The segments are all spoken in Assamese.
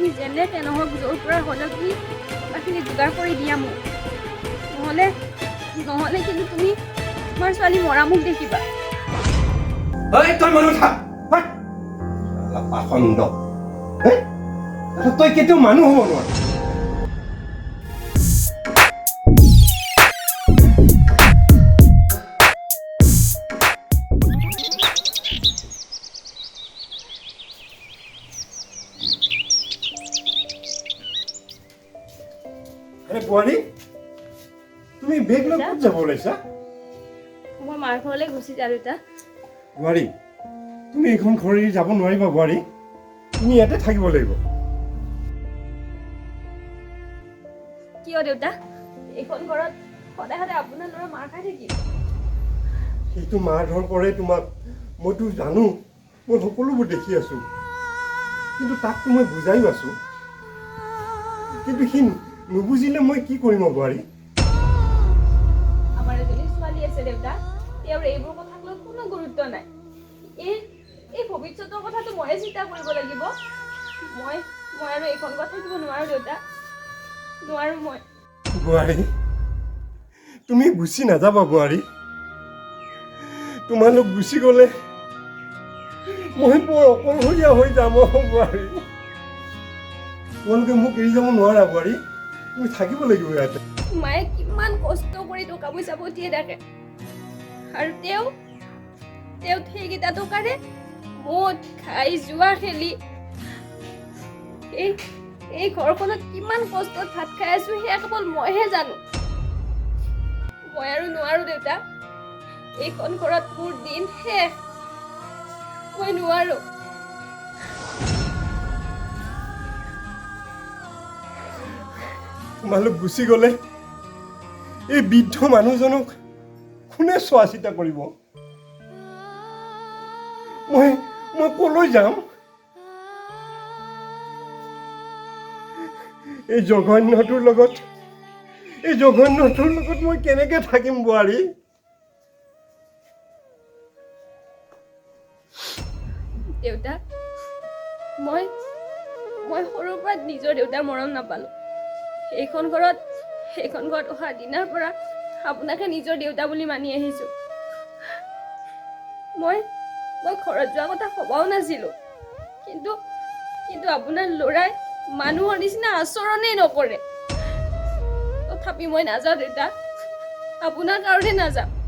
তুমি যেনে তেনেহওক য'ৰ পৰা হ'লেও তুমি কিবাখিনি যোগাৰ কৰি দিয়া মোক। নহ'লে নহ'লে কিন্তু তুমি তোমাৰ ছোৱালী মৰা মোক দেখিবা। তই কেতিয়াও মানুহ হ'ব নোৱাৰ। আৰে বোৱাৰী তুমি বেগ লৈ ক'ত যাব ওলাইছা? মই মাৰ ঘৰলৈ গুচি যাওঁ দেউতা। বোৱাৰী তুমি এইখন ঘৰ এৰি যাব নোৱাৰিবা বোৱাৰী তুমি ইয়াতে থাকিব লাগিব। কিয় দেউতা? এইখন ঘৰত সদায় সদায় আপোনাৰ ল'ৰা মাৰ খাই থাকিব সেইটো মাৰ ধৰ কৰে তোমাক। মইতো জানো মই সকলোবোৰ দেখি আছো। কিন্তু তাকতো মই বুজাইও আছো। কিন্তু সি নুবুজিলে মই কি কৰিম বোৱাৰী? আমাৰ এজনী ছোৱালী আছে দেউতা তেওঁৰ এইবোৰ কথাক লৈ কোনো গুৰুত্ব নাই। এই এই ভৱিষ্যতৰ কথাটো ময়ে চিন্তা কৰিব লাগিব। মই মই আৰু এইখন ঘৰত থাকিব নোৱাৰোঁ দেউতা। নোৱাৰোঁ মই। বোৱাৰী তুমি গুচি নাযাবা বোৱাৰী। তোমালোক গুচি গ'লে মই বৰ অকলশৰীয়া হৈ যাম বোৱাৰী। তোমালোকে মোক এৰি যাব নোৱাৰা বোৱাৰী। তুমি থাকিব লাগিব ইয়াতে। মায়ে কিমান কষ্ট কৰি টকা পইচা পঠিয়াই থাকে। আৰু তেওঁ তেওঁ সেইকেইটা টকাৰে মদ খাই জুৱা খেলি এই এই ঘৰখনত কিমান কষ্টত ভাত খাই আছো সেয়া কেৱল মইহে জানো। মই আৰু নোৱাৰো দেউতা। এইখন ঘৰত মোৰ দিন শেষ। মই নোৱাৰো। তোমালোক গুচি গ'লে এই বৃদ্ধ মানুহজনক কোনে চোৱা চিতা কৰিব? মই মই কলৈ যাম? এই জঘন্যটোৰ লগত এই জঘন্যটোৰ লগত মই কেনেকে থাকিম বোৱাৰী? দেউতা মই মই সৰুৰ পৰা নিজৰ দেউতাৰ মৰম নাপালোঁ। এইখন ঘৰত সেইখন ঘৰত অহা দিনাৰ পৰা আপোনাকে নিজৰ দেউতা বুলি মানি আহিছোঁ। মই মই ঘৰত যোৱা কথা ভবাও নাছিলোঁ। কিন্তু কিন্তু আপোনাৰ ল'ৰাই মানুহৰ নিচিনা আচৰণেই নকৰে। তথাপি মই নাযাওঁ দেউতা। আপোনাৰ কাৰণে নাযাওঁ।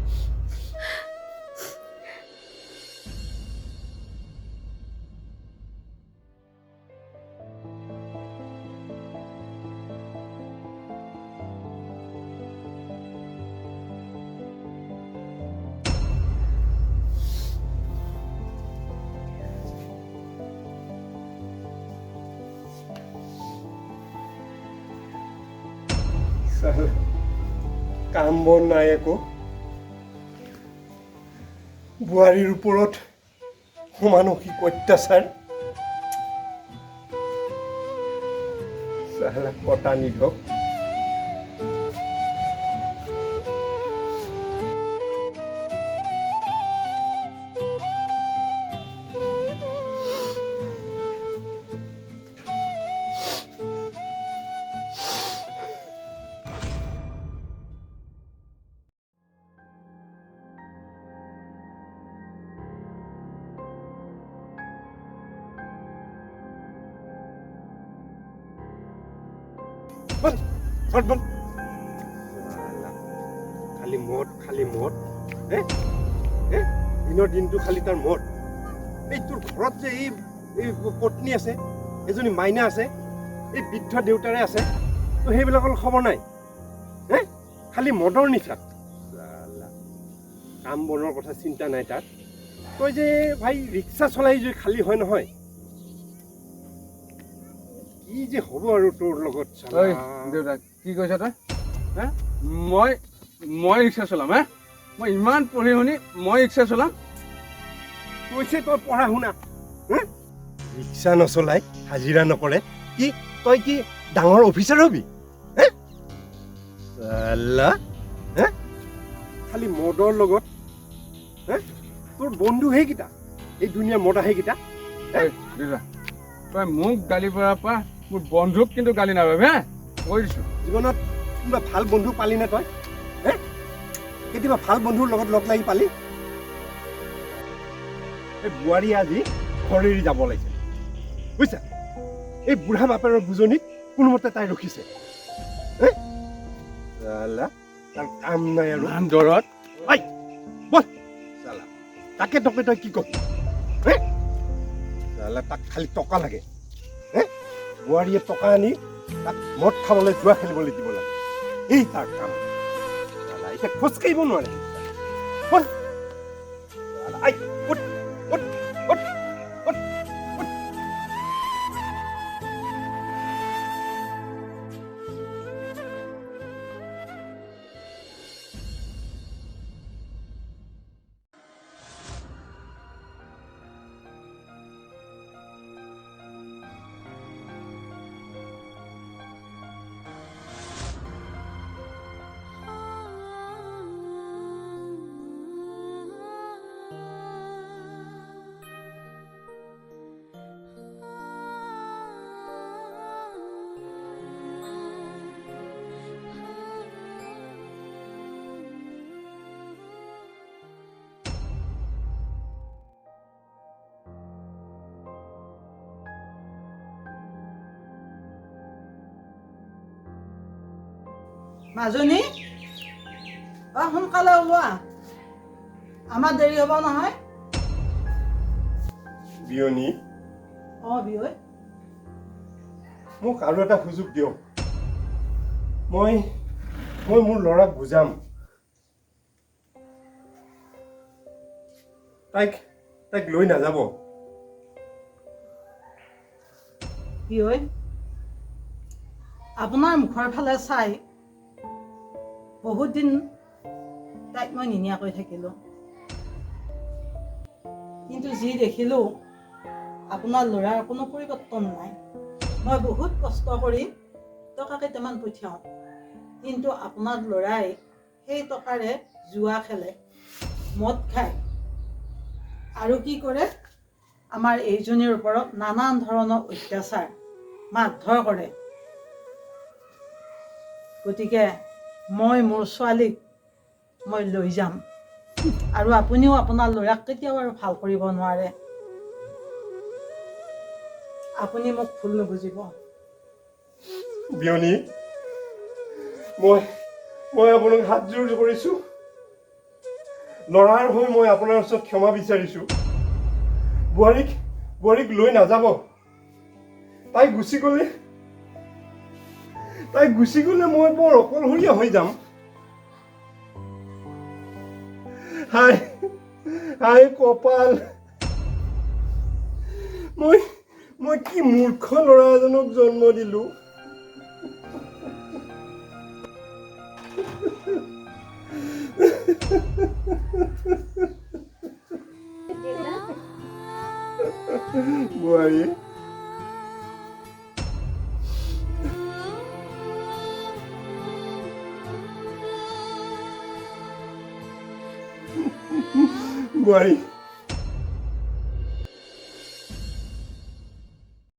কাম বন নাই একো। বোৱাৰীৰ ওপৰত সমানসিক অত্যাচাৰ কটা নিধক। খালি মদ খালি মদ হে দিনৰ দিনটো খালি তাৰ মদ এই তোৰ ঘৰত যে এই এই পত্নী আছে এজনী মাইনা আছে এই বৃদ্ধ দেউতাৰে আছে তো সেইবিলাকৰ খবৰ নাই। হে খালি মদৰ নিচা চালা, কাম বনৰ কথা চিন্তা নাই তাত। তই যে ভাই ৰিক্সা চলাই যে খালী হয় নহয় কি যে হ'ব আৰু তোৰ লগত ঐ দেউতা কি কৈছ তই? হা? মই মই ৰিক্সা চলাম হা? মই ইমান পঢ়ি শুনি মই ৰিক্সা চলাম। কৈছে তই পঢ়া শুনা। হে? ৰিক্সা নচলাই হাজিৰা নকৰে। কি তই কি ডাঙৰ অফিচাৰ হবি? হে? চালা, হে? খালি মদৰ লগত হে? তোৰ বন্ধু সেইকেইটা এই দুনীয়াৰ মদা সেইকেইটা। দেউতা তই মোক গালি পৰাৰ পৰা মোৰ বন্ধুক কিন্তু গালি নাপাবি হা কৈ দিছোঁ জীৱনত কোনোবা ভালো বন্ধু পালি নে তই? হে? কেতিয়াবা ভালো বন্ধুৰ লগত লগ লাগি পালি? এই বোৱাৰী আজি ঘৰ যাব লাগিছে। বুজিছা? এই বুঢ়া বাপেৰৰ বুজনিত কোনোমতে তাই ৰখিছে? তাৰ কাম নাই আৰু। ইমান দৰত? বল। চালা তাকে তকে তই কি কবি? তাক খালি টকা লাগে। হে? বোৱাৰীয়ে টকা আনি তাক মদ খাবলৈ জোৱা খেলিবলৈ দিব লাগে। এই তাৰ কাম। কাঢ়িব নোৱাৰে। মাজনী? অ সোনকালে ওলোৱা। আমাৰ দেৰি হ'ব নহয়। বিয়নী। অ বিয়ৈ। মোক আৰু এটা সুযোগ দিয়ক। মই মই মোৰ ল'ৰাক বুজাম। তাইক তাইক লৈ নাযাব। বিয়ৈ আপোনাৰ মুখৰ ফালে চাই বহুত দিন তাইক মই নিনিয়াকৈ থাকিলোঁ। কিন্তু যি দেখিলোঁ আপোনাৰ ল'ৰাৰ কোনো পৰিৱৰ্তন নাই। মই বহুত কষ্ট কৰি টকা কেইটামান পঠিয়াওঁ। কিন্তু আপোনাৰ ল'ৰাই সেই টকাৰে জুৱা খেলে মদ খায়। আৰু কি কৰে? আমাৰ এইজনীৰ ওপৰত নানান ধৰণৰ অত্যাচাৰ মাৰধৰ কৰে। গতিকে মই মোৰ ছোৱালীক মই লৈ যাম। আৰু আপুনিও আপোনাৰ ল'ৰাক কেতিয়াও আৰু ভালো কৰিব নোৱাৰে। আপুনি মোক ভুল নুবুজিব। বিয়নী, মই মই আপোনাক হাতযোৰ কৰিছোঁ ল'ৰাৰ হৈ মই আপোনাৰ ওচৰত ক্ষমা বিচাৰিছোঁ। বোৱাৰীক বোৱাৰীক লৈ নাযাব। তাই গুচি গ'লে তাই গুচি গ'লে মই বৰ অকলশৰীয়া হৈ যাম। হাই হাই কপাল। মই মই কি মূৰ্খ ল'ৰা এজনক জন্ম দিলোঁ? দেউতা Mãe.